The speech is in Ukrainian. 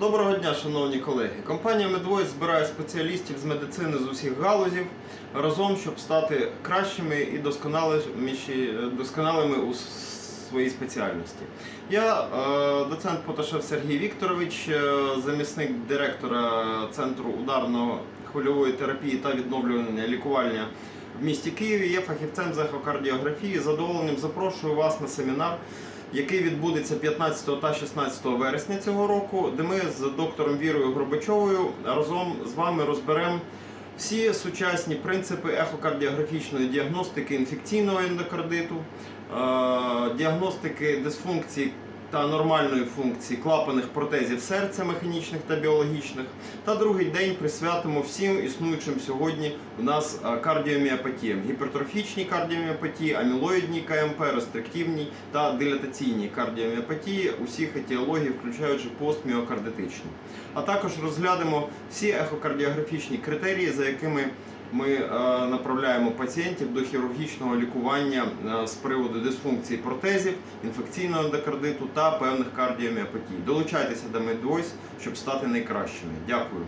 Доброго дня, шановні колеги. Компанія Medvoice збирає спеціалістів з медицини з усіх галузів разом, щоб стати кращими і досконалими у своїй спеціальності. Я е, доцент Поташев Сергій Вікторович, е, замісник директора Центру ударно хвильової терапії та відновлювання лікування в місті Києві. Є фахівцем з ехокардіографії. Задоволенням запрошую вас на семінар який відбудеться 15 та 16 вересня цього року, де ми з доктором Вірою Горбачовою разом з вами розберемо всі сучасні принципи ехокардіографічної діагностики інфекційного ендокардиту, е, діагностики дисфункцій та нормальної функції клапаних протезів серця механічних та біологічних. Та другий день присвятимо всім існуючим сьогодні у нас е, кардіоміопатіям, гіпертрофічній кардіоміопатії, амілоїдній КМП, рестриктивній та дилатаційній кардіоміопатії усіх етіологій, включаючи постміокардитичну. А також розглянемо всі ехокардіографічні критерії, за якими ми е, направляємо пацієнтів до хірургічного лікування е, з приводу дисфункції протезів, інфекційного ендокардиту та певних кардіоміопатій. Долучайтеся до Медвойс, щоб стати найкращими. Дякую.